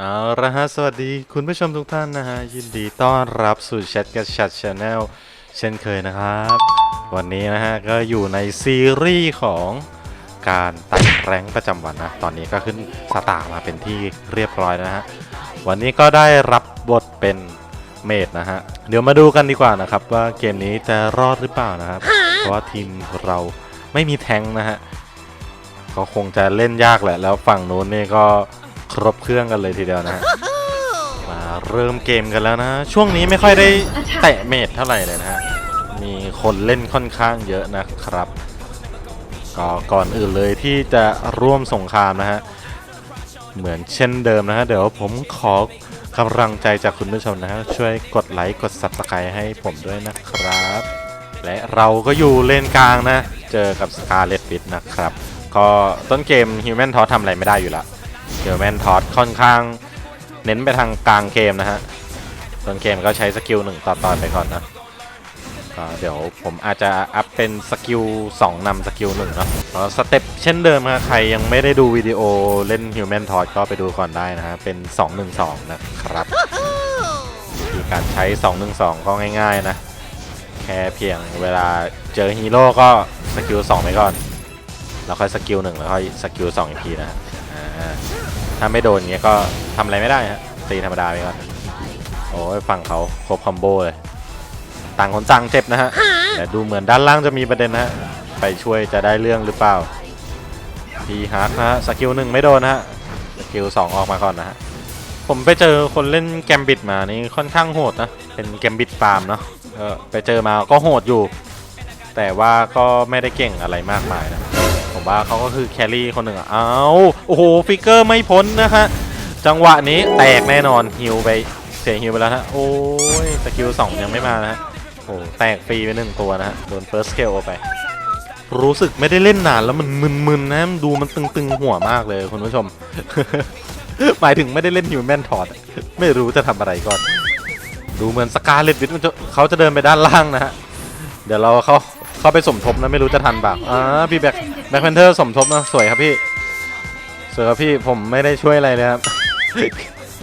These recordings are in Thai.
เอาละฮะสวัสดีคุณผู้ชมทุกท่านนะฮะ ยินดีต้อนรับสู่แชทกับชัดชาแนลเช่นเคยนะครับ วันนี้นะฮะ ก็อยู่ในซีรีส์ของการไต่แรงประจำวันนะ ตอนนี้ก็ขึ้นสตาร์มาเป็นที่เรียบร้อยนะฮะ วันนี้ก็ได้รับบทเป็นเมดนะฮะ เดี๋ยวมาดูกันดีกว่านะครับ ว่าเกมนี้จะรอดหรือเปล่านะครับ เพราะว่าทีมเราไม่มีแทงนะฮะก็คงจะเล่นยากแหละ แล้วฝั่งนู้นนี่ก็ รบเครื่องกันเลยทีเดียวนะฮะมาเริ่มเกมกันแล้วนะ ช่วงนี้ไม่ค่อยได้แตะเมดเท่าไหร่เลยนะฮะมีคนเล่นค่อนข้างเยอะนะครับก็ก่อนอื่นเลยที่จะร่วมสงครามนะฮะเหมือนเช่นเดิมนะฮะเดี๋ยวผมขอกำลังใจจากคุณผู้ชมนะฮะช่วยกดไลค์กด subscribe ให้ผมด้วยนะครับ และเราก็อยู่เลนกลางนะ เจอกับ Scarlet Witch นะครับ ก็ต้นเกม Human t o s ทำอะไรไม่ได้อยู่ละ Human t o s ค่อนข้าง เน้นไปทางกลางเกมนะฮะต้นเกมก็ใช้สกิลหนึ่งต่อตอนไปก่อนนะก็เดี๋ยวผมอาจจะอัพเป็นสกิล2นำสกิลหนึ่งเนาะสเต็ปเช่นเดิมนะใครยังไม่ได้ดูวิดีโอเล่น Human t o s ก็ไปดูก่อนได้นะฮะเป็น 212 นะครับวิธีการใช้ 212 ก็ง่ายๆนะ แค่เพียงเวลาเจอฮีโร่ก็สกิล2ไปก่อน แล้วค่อยสกิลหนึ่งแล้วค่อยสกิล2อีกทีนะ ถ้าไม่โดนอย่างเงี้ยก็ทำอะไรไม่ได้ฮะตีธรรมดาไปก่อนโอ้ยฝั่งเขาครบคอมโบเลย ต่างคนต่างเจ็บนะฮะแต่ดูเหมือนด้านล่างจะมีประเด็นนะฮะไปช่วยจะได้เรื่องหรือเปล่าพีฮาร์ดนะฮะสกิลหนึ่งไม่โดนนะฮะสกิลสองออกมาก่อนนะฮะผมไปเจอคนเล่นแกมบิดมานี่ค่อนข้างโหดนะเป็นแกมบิดฟาร์มเนาะเออไปเจอมาก็โหดอยู่ แต่ว่าก็ไม่ได้เก่งอะไรมากมายนะ ผมว่าเขาก็คือแครี่คนหนึ่งอะเอาโอ้โหฟิกเกอร์ไม่พ้นนะฮะจังหวะนี้แตกแน่นอนฮิวไปเสียฮิวไปแล้วฮะโอ้ยสกิลสองยังไม่มานะฮะโอ้แตกฟรีไปหนึ่งตัวนะฮะโดนเฟิร์สเคลไป รู้สึกไม่ได้เล่นนานแล้วมันมึนๆนะดูมันตึงๆหัวมากเลยคุณผู้ชม หมายถึงไม่ได้เล่นฮิวแมนทอดไม่รู้จะทำอะไรก่อน ดูเหมือนสกาเลตวิทมันจะเขาจะเดินไปด้านล่างนะฮะเดี๋ยวเราเขา เข้าไปสมทบนะไม่รู้จะทันเปล่าอ่าพี่แบ็คแบ็คแพนเทอร์สมทบนะสวยครับพี่สวยครับพี่ผมไม่ได้ช่วยอะไรเลยครับ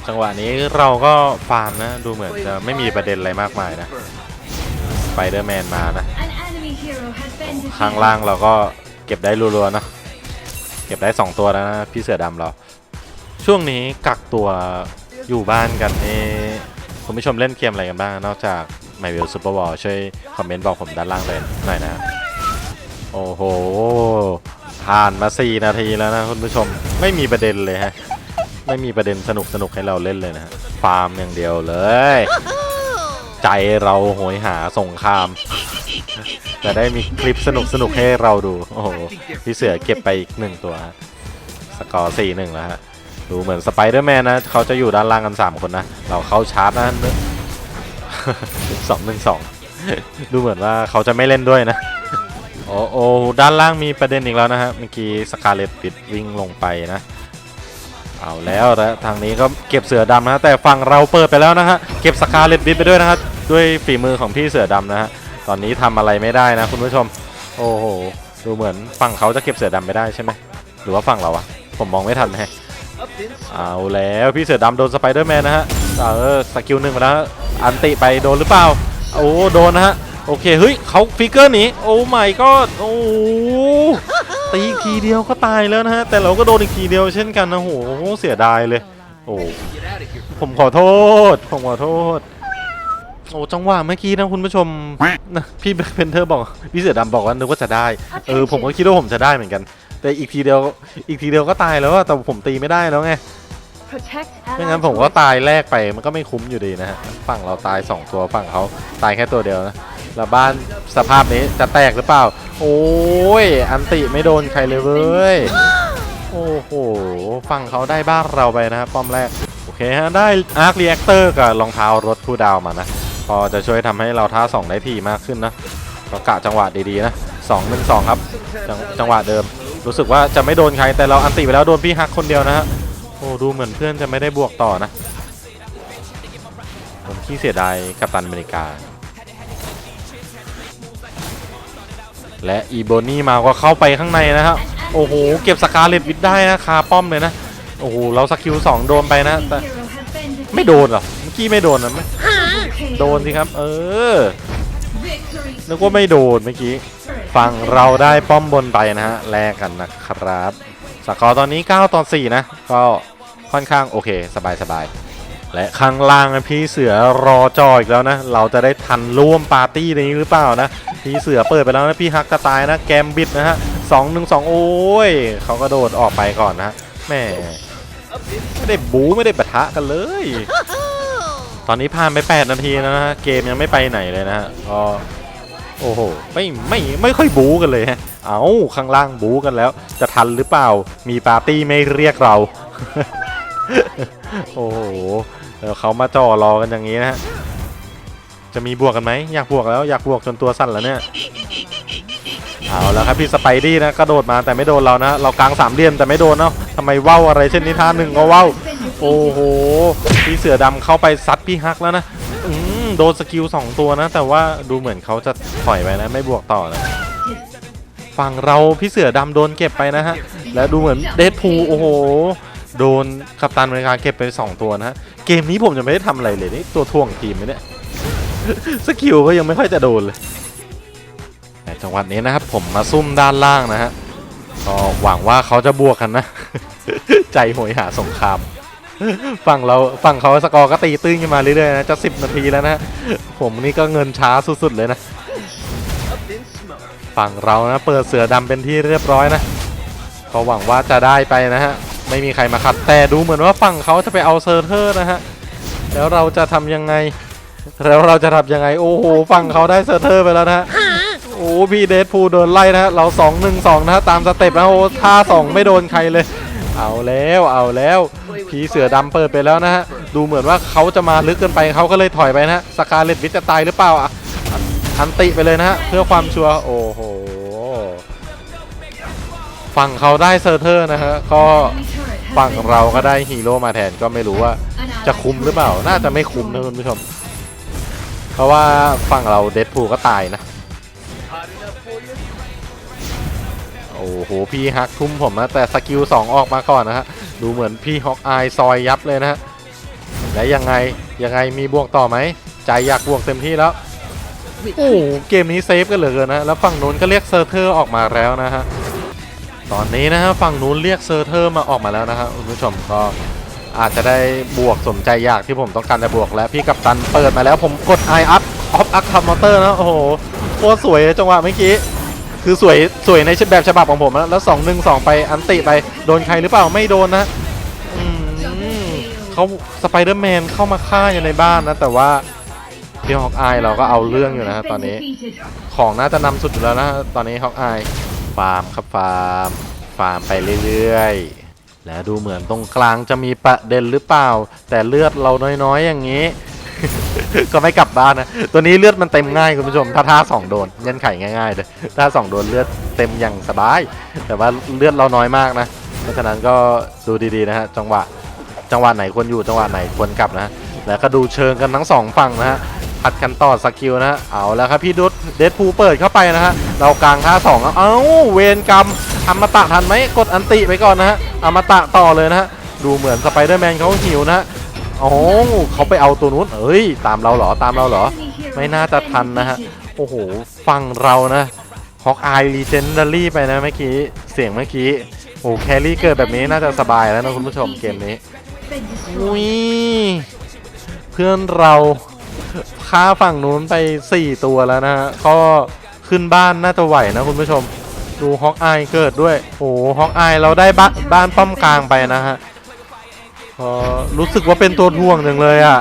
จังหวะนี้เราก็ฟาร์มนะ ดูเหมือนจะไม่มีประเด็นอะไรมากมายนะสไปเดอร์แมนมานะ An enemy hero has been defeated. ข้างล่างเราก็เก็บได้รัวๆเนอะเก็บได้ 2 ตัวแล้วนะ พี่เสือดำเรา ช่วงนี้กักตัวอยู่บ้านกันนี่คุณผู้ชมเล่นเกมอะไรกันบ้างนอกจาก My w i l l Super Wall ช่วยคอมเมนต์บอกผมด้านล่างเลยหน่อยนะ โอ้โห ผ่านมา 4 นาทีแล้วนะคุณผู้ชมไม่มีประเด็นเลยฮะ ไม่มีประเด็นสนุกสนุกให้เราเล่นเลยนะฮะฟาร์มอย่างเดียวเลย ใจเราโหยหาสงครามจะได้มีคลิปสนุกสนุกให้เราดู โอ้โห พี่เสือเก็บไปอีกหนึ่งตัว สกอร์สี่หนึ่งแล้วฮะ ดูเหมือนสไปเดอร์แมนนะ เขาจะอยู่ด้านล่างกัน 3 คนนะ เราเข้าชาร์จนะ สองหนึ่งสองดูเหมือนว่าเขาจะไม่เล่นด้วยนะ โอ้โอด้านล่างมีประเด็นอีกแล้วนะฮะเมื่อกี้สกาเลตปิดวิ่งลงไปนะ เอาแล้วนะทางนี้ก็เก็บเสือดำนะแต่ฝั่งเราเปิดไปแล้วนะฮะเก็บสกาเลตบิดไปด้วยนะฮะด้วยฝีมือของพี่เสือดำนะฮะตอนนี้ทำอะไรไม่ได้นะคุณผู้ชม โอ้โหดูเหมือนฝั่งเขาจะเก็บเสือดำไม่ได้ใช่ไหมหรือว่าฝั่งเราอะผมมองไม่ทันแฮะเอาแล้วพี่เสือดำโดนสไปเดอร์แมนนะฮะเออสกิลหนึ่งไปแล้ว อันติไปโดนหรือเปล่า โอ้โดนนะฮะ โอเค เฮ้ยเขาฟิกเกอร์หนีโอ้ไม่ก็โอ้ตีทีเดียวก็ตายแล้วนะฮะ แต่เราก็โดนอีกทีเดียวเช่นกันนะโอ้โหเสียดายเลย โอ้ผมขอโทษ ผมขอโทษ โอ้จังหวะเมื่อกี้นะคุณผู้ชมนะพี่เพนเทอร์บอกพี่เสือดำบอกว่านึกว่าจะได้ เออผมก็คิดว่าผมจะได้เหมือนกัน แต่อีกทีเดียวอีกทีเดียวก็ตายแล้วอะแต่ผมตีไม่ได้แล้วไง Protect ไม่งั้นผมก็ตายแรกไปมันก็ไม่คุ้มอยู่ดีนะฮะฝั่งเราตาย 2 ตัวฝั่งเขาตายแค่ตัวเดียวนะแล้วบ้านสภาพนี้จะแตกหรือเปล่า โอ้ยอันติไม่โดนใครเลยเว้ยโอ้โหฝั่งเขาได้บ้านเราไปนะครับป้อมแรกโอเคฮะได้อาร์ครีแอคเตอร์กับรองเท้ารถคู่ดาวมานะพอจะช่วยทำให้เราท่าสองได้ทีมากขึ้นนะก็กะจังหวะดีๆนะสองหนึ่งสองครับจังจังหวะเดิม รู้สึกว่าจะไม่โดนใครแต่เราอันติไปแล้วโดนพี่ฮักคนเดียวนะฮะ อ้ดูเหมือนเพื่อนจะไม่ได้บวกต่อนะ ผมขี้เสียดายกัปตันอเมริกา และอีโบนี่มาก็เข้าไปข้างในนะครับโอ้โห เก็บสกาเลตวิทได้นะคาป้อมเลยนะ โอ้โห เราสกิลสองโดนไปนะแต่ไม่โดนหรอเมื่อกี้ไม่โดนนะไม่ KO. โดนสิครับ เออนึกว่าไม่โดนเมื่อกี้ฝั่งเราได้ป้อมบนไปนะฮะแลกกันนะครับสกอร์ตอนนี้ 9 ต่อ 4 นะ ก็ ค่อนข้างโอเค สบายสบายและข้างล่างพี่เสือรอจออีกแล้วนะ เราจะได้ทันร่วมปาร์ตี้นี้หรือเปล่านะ พี่เสือเปิดไปแล้วนะ พี่ฮักจะตายนะ แกมบิดนะฮะสองหนึ่งสองโอ้ยเขาก็โดดออกไปก่อนนะแม่ไม่ได้บู๊ไม่ได้ปะทะกันเลย ตอนนี้ผ่านไป 8 นาทีแล้วนะฮะเกมยังไม่ไปไหนเลยนะฮะก็โอ้โหไม่ไม่ไม่ค่อยบู๊กันเลยฮะเอาข้างล่างบู๊กันแล้ว จะทันหรือเปล่า มีปาร์ตี้ไม่เรียกเรา โอ้โหเดี๋ยวเขามาจ่อรอกันอย่างนี้นะฮะ จะมีบวกกันไหมอยากบวกแล้วอยากบวกจนตัวสั่นแล้วเนี่ย เอาแล้วครับพี่สไปดี้นะกระโดดมาแต่ไม่โดนเรานะ เรากลางสามเหลี่ยมแต่ไม่โดนเนาะทำไมว้าวอะไรเช่นนี้ท่าหนึ่งก็ว้าวโอ้โห พี่เสือดำเข้าไปซัดพี่ฮักแล้วนะอืมโดนสกิลสองตัวนะ แต่ว่าดูเหมือนเขาจะถอยไปนะ ไม่บวกต่อนะฝั่งเราพี่เสือดำโดนเก็บไปนะฮะ แล้วดูเหมือนเดดพูโอ้โห โดนกัปตันอเมริกาเก็บไป 2 ตัวนะฮะ เกมนี้ผมจะไม่ได้ทำอะไรเลยนี่ตัวท่วงทีมไหมเนี่ย สกิลก็ยังไม่ค่อยจะโดนเลยจังหวะนี้นะครับผมมาซุ่มด้านล่างนะฮะก็หวังว่าเขาจะบวกกันนะ ใจโหยหาสงครามฝั่งเราฝั่งเขาสกอร์ก็ตีตื้นขึ้นมาเรื่อยๆนะจะสิบนาทีแล้วนะผมนี่ก็เงินช้าสุดๆเลยนะ ฝั่งเรานะเปิดเสือดำเป็นที่เรียบร้อยนะก็หวังว่าจะได้ไปนะฮะ ไม่มีใครมาขัดแต่ดูเหมือนว่าฝั่งเขาจะไปเอาเซอร์เทอร์นะฮะแล้วเราจะทำยังไง แล้วเราจะทำยังไง โอ้โหฝั่งเขาได้เซอร์เทอร์ไปแล้วนะฮะโอ้พี่เดดพูลโดนไล่นะฮะเรา2 1 2นะฮะตามสเต็ปนะโอ้ท่า2ไม่โดนใครเลย เอาแล้วเอาแล้วผีเสือดำเปิดไปแล้วนะฮะดูเหมือนว่าเขาจะมาลึกเกินไปเขาก็เลยถอยไปนะฮะสกาเลตวิทจะตายหรือเปล่าอะอันติไปเลยนะฮะเพื่อความชัวร์โอ้โห ฝั่งเขาได้เซอร์เทอร์นะฮะก็ฝั่งเราก็ได้ฮีโร่มาแทนก็ไม่รู้ว่าจะคุ้มหรือเปล่า น่าจะไม่คุ้มนะคุณผู้ชม เพราะว่าฝั่งเราเดดพูก็ตายนะ โอ้โห พี่ฮักทุ่มผมนะ แต่สกิล2ออกมาก่อนนะฮะ ดูเหมือนพี่ฮอกอายซอยยับเลยนะฮะ และยังไง ยังไงมีบวกต่อไหม ใจอยากบวกเต็มที่แล้ว โอ้เกมนี้เซฟกันเหลือเกินนะ แล้วฝั่งนู้นก็เรียกเซอร์เทอร์ออกมาแล้วนะฮะ ตอนนี้นะฮะฝั่งนู้นเรียกเซอร์เทอร์มาออกมาแล้วนะฮะคุณผู้ชมก็อาจจะได้บวกสมใจอยากที่ผมต้องการจะบวกแล้วพี่กัปตันเปิดมาแล้วผมกด i up off up คัมมอเตอร์นะโอ้โหโคตรสวยจังหวะเมื่อกี้คือสวยสวยในแบบฉบับของผมแล้ว2 1 2ไปอันติไปโดนใครหรือเปล่าไม่โดนนะเขาสไปเดอร์แมนเข้ามาฆ่าอยู่ในบ้านนะ แต่ว่าพี่ฮอกอายเราก็เอาเรื่องอยู่นะตอนนี้ ของน่าจะนำสุดอยู่แล้วนะตอนนี้ฮอกอาย ฟาร์มครับฟาร์ม ฟาร์มไปเรื่อยๆ แล้วดูเหมือนตรงกลางจะมีประเด็นหรือเปล่า แต่เลือดเราน้อยๆอย่างนี้ ก็ไม่กลับบ้านนะ ตัวนี้เลือดมันเต็มง่ายคุณผู้ชม ถ้าท่าสองโดนเงื่อนไขง่ายๆเลยถ้าสองโดนเลือดเต็มอย่างสบาย แต่ว่าเลือดเราน้อยมากนะ เพราะฉะนั้นก็ดูดีๆนะฮะจังหวะจังหวะไหนควรอยู่จังหวะไหนควรกลับนะ แล้วก็ดูเชิงกันทั้งสองฝั่งนะฮะ ผัดกันต่อสกิลนะฮะเอาแล้วครับพี่ดุดเดดพูเปิดเข้าไปนะฮะ เรากลางท่าสองเอ้าเวรกรรมอมตะทันไหมกดอันติไปก่อนนะฮะอมตะต่อเลยนะฮะ ดูเหมือนสไปเดอร์แมนเขาหิวนะฮะโอ้เขาไปเอาตัวนู้นเอ้ย ตามเราเหรอ ตามเราเหรอ ไม่น่าจะทันนะฮะ โอ้โห ฟังเรานะฮอกอายรีเจนดารี่ไปนะเมื่อกี้ เสียงเมื่อกี้ โอ้แครี่เกิดแบบนี้น่าจะสบายแล้วนะคุณผู้ชมเกมนี้อุ้ยเพื่อนเรา ฆ่าฝั่งนู้นไป 4 ตัวแล้วนะฮะ ก็ขึ้นบ้านน่าจะไหวนะคุณผู้ชม ดูฮอกอายเกิดด้วย โอ้ฮอกอายเราได้บ้านบ้านป้อมกลางไปนะฮะรู้สึกว่าเป็นตัวท่วงหนึ่งเลยอะ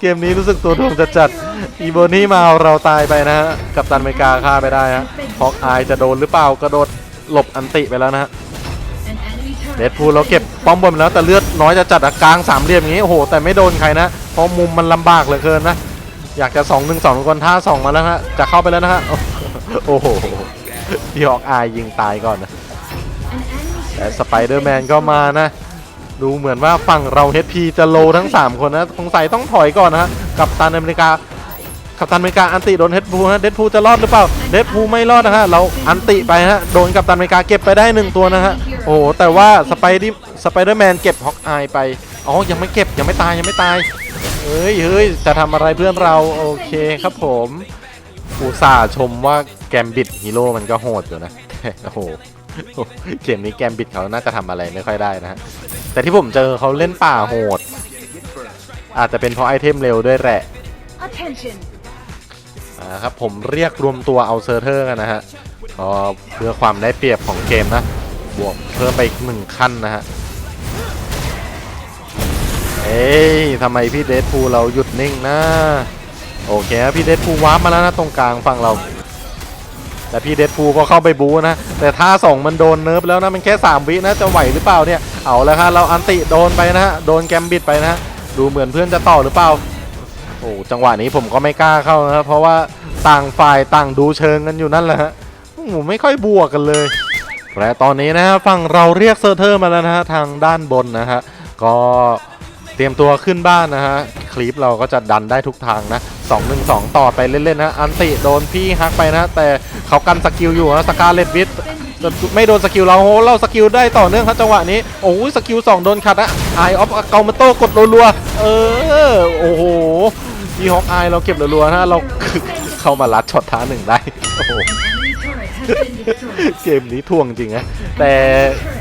เกมนี้รู้สึกตัวท่วงจะจัดอีโบนี่มาเอาเราตายไปนะฮะ กับตันเมกาฆ่าไปได้ฮะฮอกอายจะโดนหรือเปล่ากระโดดหลบอันติไปแล้วนะฮะ เดดพูลเราเก็บป้อมบนแล้วแต่เลือดน้อยจะจัดอะกลางสามเหลี่ยมอย่างนี้โอ้โหแต่ไม่โดนใครนะเพราะมุมมันลำบากเหลือเกินนะอยากจะสองหนึ่งสองคนท่าสองมาแล้วฮะจะเข้าไปแล้วนะฮะโอ้โหพี่ฮอกอายยิงตายก่อนนะแต่สไปเดอร์แมนก็มานะ ดูเหมือนว่าฝั่งเรา HP จะโลทั้ง 3 คนนะสงสัยต้องถอยก่อนนะฮะกับตันอเมริกา กัปตันอเมริกาอันติโดนเดดพูฮะเดดพูจะรอดหรือเปล่าเดดพูไม่รอดนะฮะเราอันติไปฮะโดนกัปตันอเมริกาเก็บไปได้หนึ่งตัวนะฮะโอ้โหแต่ว่าสไปดี้สไปเดอร์แมนเก็บฮอกอายไปอ๋อยังไม่เก็บยังไม่ตายยังไม่ตายเฮ้ยเฮ้ยจะทำอะไรเพื่อนเราโอเคครับผมอุตส่าห์ชมว่าแกมบิดฮีโร่มันก็โหดอยู่นะโอ้โหเกมนี้แกมบิดเขาน่าจะทำอะไรไม่ค่อยได้นะฮะแต่ที่ผมเจอเขาเล่นป่าโหด อาจจะเป็นเพราะไอเทมเร็วด้วยแหละ Attention. อ่าครับผมเรียกรวมตัวเอาเซอร์เทอร์กันนะฮะเพื่อความได้เปรียบของเกมนะ บวกเพิ่มไปอีกหนึ่งขั้นนะฮะ เอ้ยทำไมพี่เดดพูเราหยุดนิ่งนะ โอเคพี่เดดพูวาร์ปมาแล้วนะตรงกลางฝั่งเรา แต่พี่เดดพูก็เข้าไปบูนะ แต่ท่าสองมันโดนเนิร์ฟแล้วนะ มันแค่ 3 วินะ จะไหวหรือเปล่าเนี่ย เอาแล้วครับเราอันติโดนไปนะฮะ โดนแกมบิดไปนะฮะดูเหมือนเพื่อนจะต่อหรือเปล่า โอ้จังหวะนี้ผมก็ไม่กล้าเข้านะครับเพราะว่าต่างฝ่ายต่างดูเชิงกันอยู่นั่นแหละฮะโอ้ไม่ค่อยบวกกันเลยและตอนนี้นะฮะฝั่งเราเรียกเซอร์เทอร์มาแล้วนะฮะทางด้านบนนะฮะก็เตรียมตัวขึ้นบ้านนะฮะคลิปเราก็จะดันได้ทุกทางนะ2 1 2 ต่อไปเล่นๆนะอันติโดนพี่ฮักไปนะ แต่เขากันสกิลอยู่นะสกาเลตวิทไม่โดนสกิลเราโหเราสกิลได้ต่อเนื่องครับจังหวะนี้ โอ้สกิล2โดนขัดนะไอออฟเกามาโต้กดรัวๆเออโอ้โห พี่ฮอกอายเราเก็บรัวๆนะเราเข้ามาลัดช็อตท้าหนึ่งได้โอ้โหเกมนี้ทวงจริงนะแต่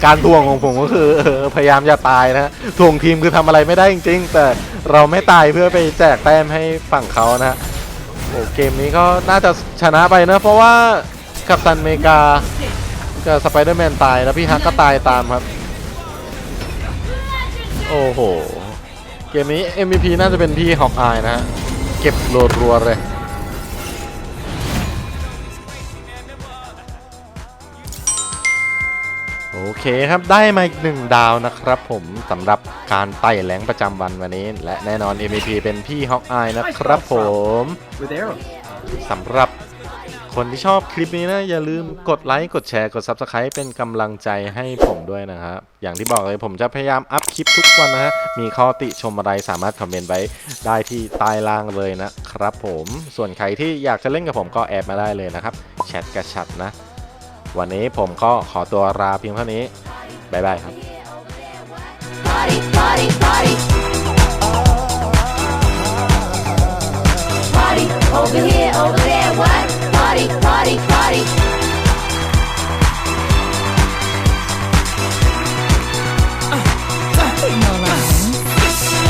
การทวงของผมก็คือพยายามอย่าตายนะทวงทีมคือทำอะไรไม่ได้จริง ๆ แต่เราไม่ตายเพื่อไปแจกแต้มให้ฝั่งเขานะฮะโอ้เกมนี้ก็น่าจะชนะไปนะเพราะว่ากัปตันเมกากับสไปเดอร์แมนตายแล้วพี่ฮักก็ตายตามครับ โอ้โห เกมนี้ MVP น่าจะเป็นพี่ฮอกอายนะฮะ ก็บรัวๆเลยโอเคครับได้มาอีกหนึ่งดาวนะครับผมสำหรับการไต่แหลงประจำวันวันนี้ และแน่นอน MVP เป็นพี่ฮอกอายนะครับผมสำหรับ คนที่ชอบคลิปนี้นะอย่าลืมกดไลค์กดแชร์กด Subscribe เป็นกำลังใจให้ผมด้วยนะครับอย่างที่บอกเลยผมจะพยายามอัพคลิปทุกวันนะฮะมีข้อติชมอะไรสามารถคอมเมนต์ไว้ได้ที่ใต้ล่างเลยนะครับผมส่วนใครที่อยากจะเล่นกับผมก็แอดมาได้เลยนะครับแชทกระชัดนะ วันนี้ผมก็ขอตัวลาเพียงเท่านี้บ๊ายบายครับ party, party, party. Party over here, over there, what?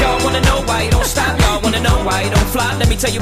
Y'all wanna know why you don't stop? Y'all wanna know why don't? Let me tell you.